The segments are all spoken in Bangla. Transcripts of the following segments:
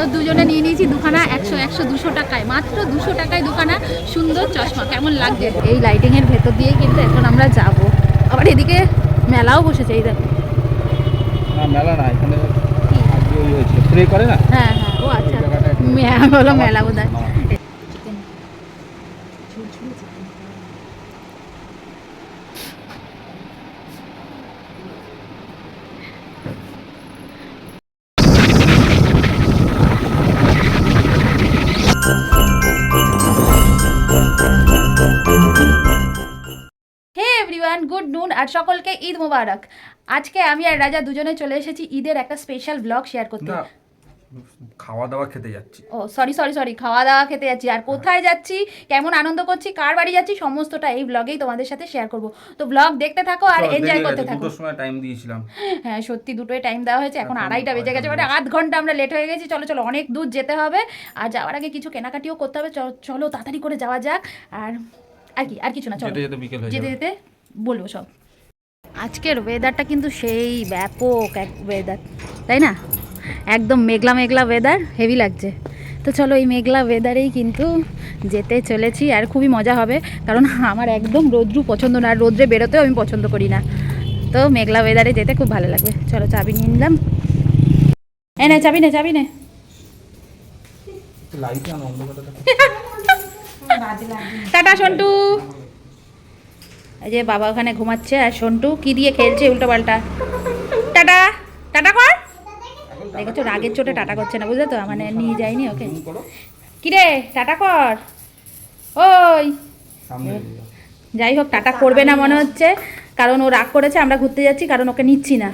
তো দুজনে নিয়ে নিয়েছি দুখানা একশো একশো দুশো টাকায়। মাত্র দুশো টাকায় দুখানা সুন্দর চশমা। কেমন লাগছে? এই লাইটিং এর ভেতর দিয়ে কিন্তু এখন আমরা যাব। আবার এদিকে মেলাও বসেছে এই দেখো। মেলা না এখানে স্প্রে করে না? হ্যাঁ হ্যাঁ ও আচ্ছা। মেলা বলো মেলা বোধ হয় আর সকলকে ঈদ মোবারক। আজকে আমি আর রাজা দুজনে চলে এসেছি ঈদের একটা স্পেশাল ব্লগ শেয়ার করতে। খাওয়া দাওয়া খেতে যাচ্ছি। ও সরি সরি সরি খাওয়া দাওয়া খেতে যাচ্ছি। আর কোথায় যাচ্ছি কেমন আনন্দ করছি কার বাড়ি যাচ্ছি সমস্তটা এই ব্লগেই তোমাদের সাথে শেয়ার করব। তো ব্লগ দেখতে থাকো আর এনজয় করতে থাকো। দুটোর সময় টাইম দিয়েছিলাম। হ্যাঁ সত্যি দুটোই টাইম দেওয়া হয়েছে এখন আড়াইটা বেজে গেছে মানে আধ ঘণ্টা আমরা লেট হয়ে গেছি চলো চলো অনেক দূর যেতে হবে। আর যাওয়ার আগে কিছু কেনাকাটিও করতে হবে চলো তাড়াতাড়ি করে যাওয়া যাক। আর আর কি আর কিছু না চলো। যেতে যেতে বিকেল হয়ে যেতে যেতে বলব সব। আজকের ওয়েদারটা কিন্তু সেই ব্যাপক এক ওয়েদার তাই না? একদম মেঘলা মেঘলা ওয়েদার হেভি লাগছে। তো চলো এই মেঘলা ওয়েদারেই কিন্তু যেতে চলেছি আর খুবই মজা হবে কারণ আমার একদম রোদ্রু পছন্দ না আর রোদ্রে বেরোতেও আমি পছন্দ করি না। তো মেঘলা ওয়েদারে যেতে খুব ভালো লাগবে। চলো চাবি নিয়ে নিলাম। এ না চাবি না চাবি নে। টাটা সন্টু। এই যে বাবা ওখানে ঘুমাচ্ছে আর সন্টু কি দিয়ে খেলছে উল্টো পাল্টা? টাটা টাটা কর। দেখেছ রাগের চোটে টাটা করছে না বুঝলে তো? মানে নিয়ে যায়নি ওকে। করো টাটা কর। ওই। যাই হোক টাটা করবে না মনে হচ্ছে। কারণ ও রাগ করেছে আমরা ঘুরতে যাচ্ছি কারণ ওকে নিচ্ছি না।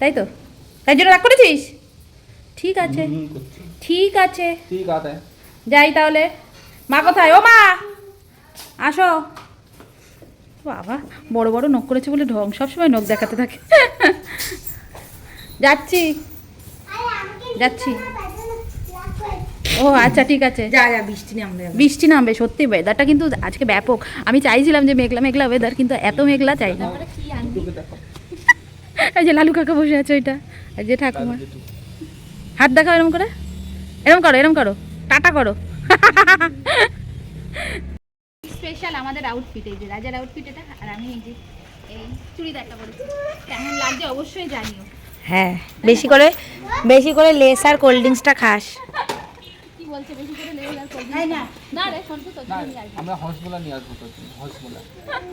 তাই তো? তাই জন্য রাগ করেছিস? ঠিক আছে। ঠিক আছে। ঠিক আছে। যাই তাহলে। মা কোথায়? ও মা! আসো। বাবা বড় বড় নখ করেছে বলে ঢং সবসময় নখ দেখাতে থাকে। যাচ্ছি। যাচ্ছি। ও আচ্ছা ঠিক আছে। যা যা বৃষ্টি নামবে বৃষ্টি নামবে সত্যি ওয়েদারটা কিন্তু আজকে ব্যাপক। আমি চাইছিলাম যে মেঘলা মেঘলা ওয়েদার কিন্তু এত মেঘলা চাই না। এই যে লালু কাকা বসে আছে ওইটা। এই যে ঠাকুমা। হাত দেখাও এরম করে। এরম করো এরম করো। টাটা করো। স্পেশাল আমাদের আউটফিট এই যে রাজার আউটফিট এটা আর আমি এই যে এই চুড়িদারটা পরেছি। কেমন লাগছে অবশ্যই জানিও। হ্যাঁ বেশি করে বেশি করে লেস আর কোল্ড ড্রিঙ্কসটা খাস। কি বলছে বেশি করে লেগে আর করবি না। না রে সন্তু তো না তুমি আসবে। আমরা হসমোলা নিয়ে আসব তো হসমোলা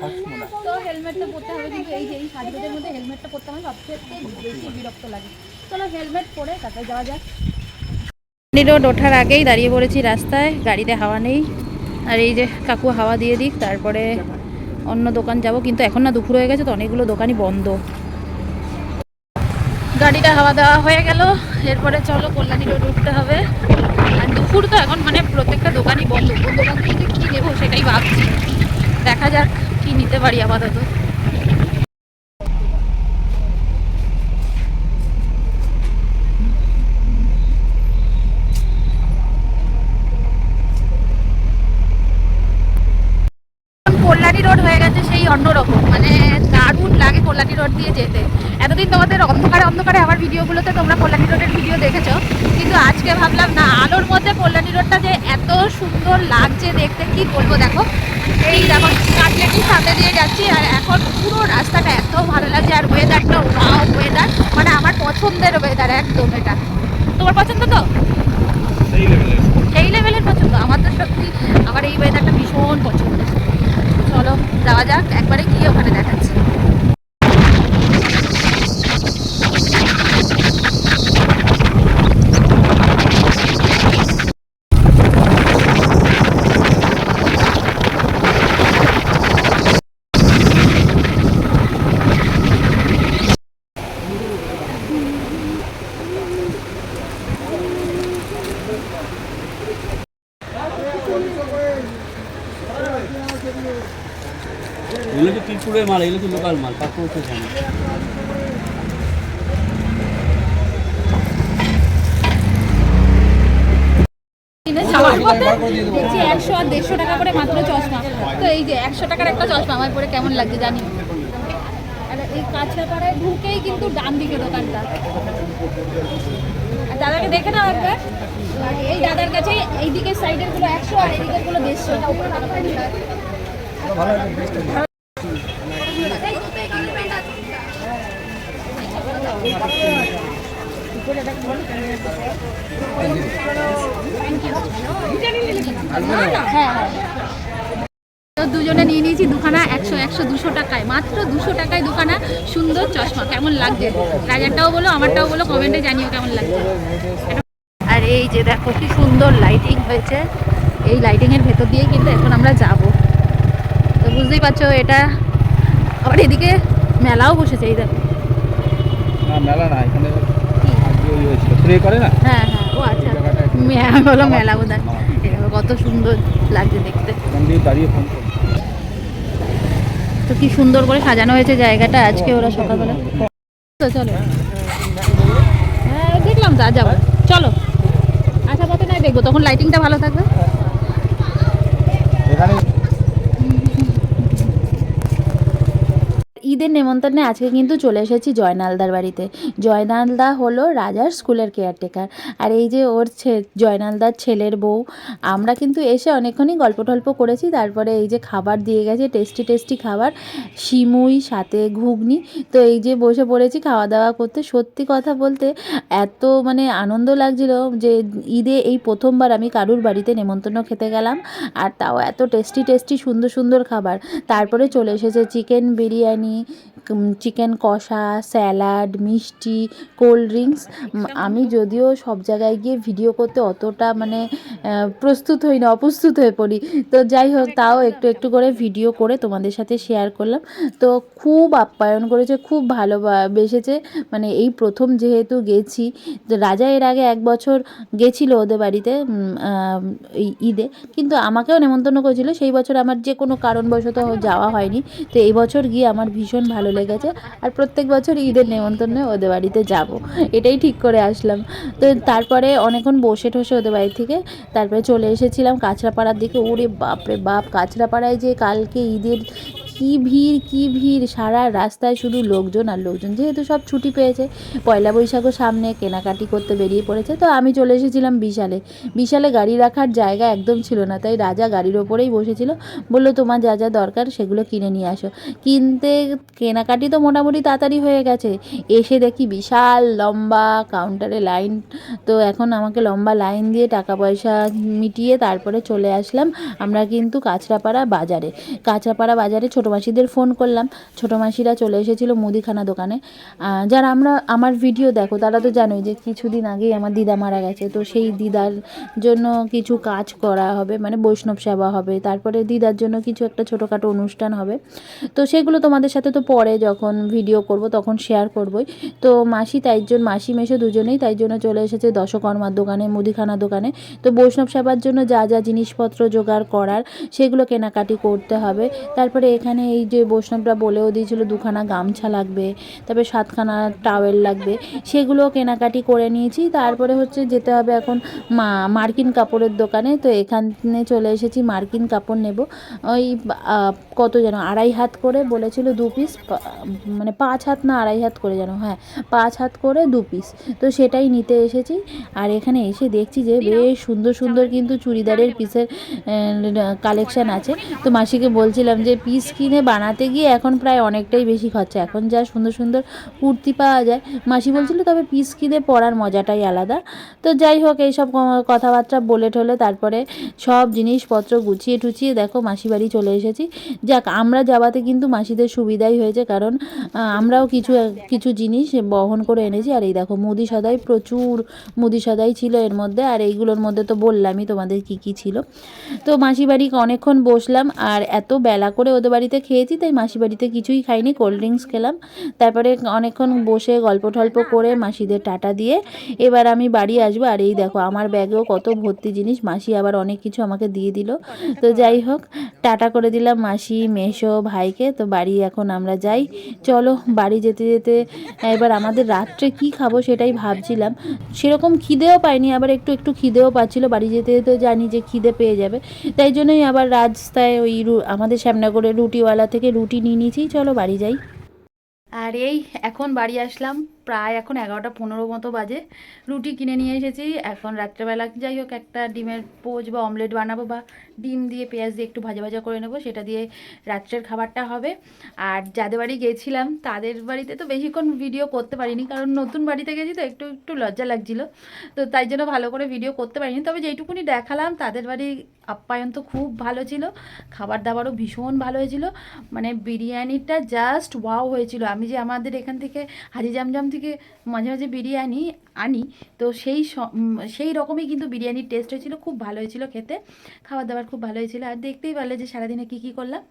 হসমোলা তো হেলমেটটা পরতে হবে কিন্তু এই যে এই সাজগোজের মধ্যে হেলমেটটা পরতে আমার সবচেয়ে বেশি বিরক্ত লাগে। চলো হেলমেট পরে তারপরে যাওয়া যাক। রোড ওঠার আগেই দাঁড়িয়ে পড়েছি রাস্তায় গাড়িতে হাওয়া নেই। আর এই যে কাকু হাওয়া দিয়ে দিক, তারপরে অন্য দোকান যাব। কিন্তু এখন না দুপুর হয়ে গেছে, তো অনেকগুলো দোকানই বন্ধ। গাড়িটা হাওয়া দেওয়া হয়ে গেল। এরপরে চলো কল্যাণী রোড উঠতে হবে। আর দুপুর তো এখন মানে প্রত্যেকটা দোকানই বন্ধ। কোন দোকান থেকে কী নেব সেটাই ভাবছি। দেখা যাক কী নিতে পারি আপাতত কল্যাণী রোড হয়ে গেছে সেই অন্যরকম মানে দারুণ লাগে কল্যাণী রোড দিয়ে যেতে এতদিন তোমাদের অন্ধকারে অন্ধকারে আমার ভিডিওগুলোতে তোমরা কল্যাণী রোডের ভিডিও দেখেছ কিন্তু আজকে ভাবলাম না আলোর মধ্যে কল্যাণী রোডটা যে এত সুন্দর লাগছে দেখতে কি বলব দেখো? এই দেখো কাটলেটির সামনে দিয়ে যাচ্ছি আর এখন পুরো রাস্তাটা এত ভালো লাগছে আর ওয়েদারটা ওয়াও ওয়েদার মানে আমার পছন্দের ওয়েদার একদম এটা। তোমার পছন্দ তো? সেই লেভেলের লেভেলের পছন্দ। আমার তো সত্যি আমার এই ওয়েদারটা ভীষণ পছন্দ চলো যাওয়া যাক একবারে গিয়ে ওখানে দেখাচ্ছি এগুলো মাল, এগুলো তো লোকাল মাল যাওয়ার পথে দেখছি একশো আর দেড়শো টাকা করে মাত্র চশমা। তো এই যে একশো টাকার একটা চশমা, আমার কেমন লাগছে জানি। ঢুকেই কিন্তু দোকানটা। আর দাদাকে দেখে নাও এই দাদার কাছে একশো আর এটা উপরে টাকা পাই হ্যাঁ হ্যাঁ তো দুজনে নিয়ে নিয়েছি দুখানা একশো একশো দুশো টাকায়। মাত্র দুশো টাকায় দুখানা সুন্দর চশমা। কেমন লাগছে? রাজারটাও বলো, আমারটাও বলো, কমেন্টে জানিও কেমন লাগছে। আর এই যে দেখো কি সুন্দর লাইটিং হয়েছে। এই লাইটিং এর ভেতর দিয়ে কিন্তু এখন আমরা যাব। তো বুঝতেই পারছ, এটা আবার এদিকে মেলাও বসেছে, এই দেখো। না মেলা না এখানে করে না? হ্যাঁ হ্যাঁ ও আচ্ছা। মেলা হলো মেলা বোধ কত সুন্দর লাগছে দেখতে। দাঁড়িয়ে ফোন তো কি সুন্দর করে সাজানো হয়েছে জায়গাটা আজকে ওরা সকালবেলা? তো চলো। হ্যাঁ দেখলাম তা যাব। চলো। আশা পথে নাই দেখব। তখন লাইটিংটা ভালো থাকবে। এখানে ঈদের নেমন্তন্নে আজকে কিন্তু চলে এসেছি জয়নালদার বাড়িতে। জয়নালদা হলো রাজার স্কুলের কেয়ারটেকার আর এই যে ওর জয়নালদার ছেলের বউ, আমরা কিন্তু এসে অনেকক্ষণই গল্প টল্প করেছি, তারপরে এই যে খাবার দিয়ে গেছে টেস্টি টেস্টি খাবার শিমুই সাথে ঘুগনি। তো এই যে বসে পড়েছি খাওয়া দাওয়া করতে, সত্যি কথা বলতে এত মানে আনন্দ লাগছিল যে ঈদে এই প্রথমবার আমি কারুর বাড়িতে নেমন্তন্ন খেতে গেলাম, আর তাও এত টেস্টি টেস্টি সুন্দর সুন্দর খাবার। তারপরে চলে এসেছে চিকেন বিরিয়ানি আমি চিকেন কষা স্যালাড মিষ্টি কোল্ড ড্রিঙ্কস আমি যদিও সব জায়গায় গিয়ে ভিডিও করতে অতটা মানে প্রস্তুত হই না অপ্রস্তুত হয়ে পড়ি। তো যাই হোক তাও একটু একটু করে ভিডিও করে তোমাদের সাথে শেয়ার করলাম। তো খুব আপ্যায়ন করেছে খুব ভালোবেসেছে মানে এই প্রথম যেহেতু গেছি রাজা এর আগে এক বছর গেছিল ওদের বাড়িতে এই ঈদে। কিন্তু আমাকেও নেমন্তন্ন করেছিল। সেই বছর আমার যে কোনো কারণবশত যাওয়া হয়নি। তো এই বছর গিয়ে আমার ভীষণ ভালো লেগেছে আর প্রত্যেক বছর ঈদের নেমন্তন্নে ওদের বাড়িতে যাব। এটাই ঠিক করে আসলাম। তো তারপরে অনেকক্ষণ বসে ঠসে ওদের বাড়ি থেকে তারপরে চলে এসেছিলাম কাঁচরাপাড়ার দিকে। ওরে বাপরে বাপ, কাঁচরাপাড়ায় যে কালকে ঈদের কি ভিড় কি ভিড়? সারা রাস্তায় শুধু লোকজন আর লোকজন। যেহেতু সব ছুটি পেয়েছে, পয়লা বৈশাখও সামনে, কেনাকাটি করতে বেরিয়ে পড়েছে। তো আমি চলে এসেছিলাম বিশালে। বিশালে গাড়ি রাখার জায়গা একদম ছিল না, তাই রাজা গাড়ির ওপরেই বসেছিল। বলল, তোমার যা যা দরকার, সেগুলো কিনে নিয়ে আসো। কিনতে, কেনাকাটি তো মোটামুটি তাড়াতাড়ি হয়ে গেছে। এসে দেখি বিশাল লম্বা কাউন্টারে লাইন তো এখন আমাকে লম্বা লাইন দিয়ে টাকা পয়সা মিটিয়ে তারপরে চলে আসলাম আমরা কিন্তু কাঁচরাপাড়া বাজারে। কাঁচরাপাড়া বাজারে ছোটো মাসিদের ফোন করলাম। ছোটো মাসিরা চলে এসেছিল মুদিখানা দোকানে। যারা আমরা, আমার ভিডিও দেখো, তারা তো জানোই যে কিছুদিন আগেই আমার দিদা মারা গেছে। তো সেই দিদার জন্য কিছু কাজ করা হবে মানে বৈষ্ণব সেবা হবে। তারপরে দিদার জন্য কিছু একটা ছোটোখাটো অনুষ্ঠান হবে। তো সেগুলো তোমাদের সাথে তো পরে যখন ভিডিও করব, তখন শেয়ার করবই। তো মাসি তাই জন্য, মাসি মেশো দুজনেই তাই জন্য চলে এসেছে দশকর্মার দোকানে, মুদিখানা দোকানে। তো বৈষ্ণব সেবার জন্য যা যা জিনিসপত্র জোগাড় করার, সেগুলো কেনাকাটি করতে হবে। তারপরে এখানে এই যে বৈষ্ণবরা বলেও দিয়েছিল দুখানা গামছা লাগবে, তারপরে সাতখানা টাওয়েল লাগবে, সেগুলো কেনাকাটি করে নিয়েছি। তারপরে হচ্ছে যেতে হবে এখন মা, মার্কিন কাপড়ের দোকানে। তো এখানে চলে এসেছি, মার্কিন কাপড় নেব। ওই কত যেন, আড়াই হাত করে বলেছিল দু পিস মানে পাঁচ হাত না আড়াই হাত করে যেন হ্যাঁ পাঁচ হাত করে দু পিস তো সেটাই নিতে এসেছি। আর এখানে এসে দেখছি যে বেশ সুন্দর সুন্দর কিন্তু চুড়িদারের পিসের কালেকশান আছে। তো মাসিকে বলছিলাম যে পিস কিনে বানাতে গিয়ে এখন প্রায় অনেকটাই বেশি খরচা। এখন যা সুন্দর সুন্দর কুর্তি পাওয়া যায়। মাসি বলছিল, তবে পিস কিনে পরার মজাটাই আলাদা। তো যাই হোক, এইসব কথাবার্তা বলে ঠলে তারপরে সব জিনিসপত্র গুছিয়ে টুছিয়ে দেখো মাসি বাড়ি চলে এসেছি। যাক, আমরা যাওয়াতে কিন্তু মাসিদের সুবিধাই হয়েছে, কারণ আমরাও কিছু কিছু জিনিস বহন করে এনেছি। আর এই দেখো, মুদি সদাই প্রচুর মুদি সদাই ছিল এর মধ্যে। আর এইগুলোর মধ্যে তো বললামই তোমাদের কি কি ছিল। তো মাসি বাড়ি অনেকক্ষণ বসলাম, আর এত বেলা করে ওদের বাড়িতে খেয়েছি, তাই মাসি বাড়িতে কিছুই খাইনি কোল্ড ড্রিঙ্কস খেলাম। তারপরে অনেকক্ষণ বসে গল্প টল্প করে মাসিদের টাটা দিয়ে এবার আমি বাড়ি আসব। আর এই দেখো, আমার ব্যাগেও কত ভর্তি জিনিস, মাসি আবার অনেক কিছু আমাকে দিয়ে দিল। তো যাই হোক, টাটা করে দিলাম মাসি মেশো ভাইকে। তো বাড়ি এখন আমরা যাই। চলো, বাড়ি যেতে যেতে এবার আমাদের রাত্রে কি খাব সেটাই ভাবছিলাম। সেরকম খিদেও পাইনি, আবার একটু একটু খিদেও পাচ্ছিল। বাড়ি যেতে যেতে জানি যে খিদে পেয়ে যাবে। তাই জন্যই আবার রাস্তায় ওই আমাদের শ্যামনগরের রুটিওয়ালা থেকে রুটি নিয়ে নিয়েছি চলো বাড়ি যাই। আর এই এখন বাড়ি আসলাম, প্রায় এখন এগারোটা পনেরো মতো বাজে। রুটি কিনে নিয়ে এসেছি, এখন রাত্রেবেলা যাই হোক একটা ডিমের পোচ বা অমলেট বানাবো বা ডিম দিয়ে পেঁয়াজ দিয়ে একটু ভাজা ভাজা করে নেব, সেটা দিয়ে রাত্রের খাবারটা হবে। আর যাদের বাড়ি গেছিলাম, তাদের বাড়িতে তো বেশিক্ষণ ভিডিও করতে পারিনি, কারণ নতুন বাড়িতে গেছি তো একটু একটু লজ্জা লাগছিল। তো তাই জন্য ভালো করে ভিডিও করতে পারিনি। তবে যেইটুকুনি দেখালাম, তাদের বাড়ি আপ্যায়ন তো খুব ভালো ছিল, খাবার দাবারও ভীষণ ভালো হয়েছিল। মানে বিরিয়ানিটা জাস্ট ওয়াও হয়েছিল। আমি যে আমাদের এখান থেকে হাজি জামজাম থেকে মাঝে মাঝে বিরিয়ানি আনি। তো সেই সেই রকমই কিন্তু বিরিয়ানির টেস্ট হয়েছিল, খুব ভালো হয়েছিল খেতে। খাবার দাবার খুব ভালো হয়েছিল। আর দেখতেই পারলে যে সারাদিনে কী কী করলাম।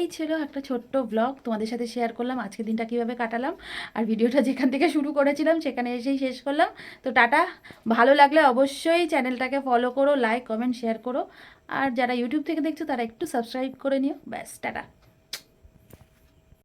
এই ছিল একটা ছোট্ট ব্লগ তোমাদের সাথে শেয়ার করলাম আজকের দিনটা কীভাবে কাটালাম। আর ভিডিওটা যেখান থেকে শুরু করেছিলাম, সেখানে এসেই শেষ করলাম। তো টাটা, ভালো লাগলে অবশ্যই চ্যানেলটাকে ফলো করো লাইক কমেন্ট শেয়ার করো। আর যারা ইউটিউব থেকে দেখছ, তারা একটু সাবস্ক্রাইব করে নিও। ব্যাস, টাটা।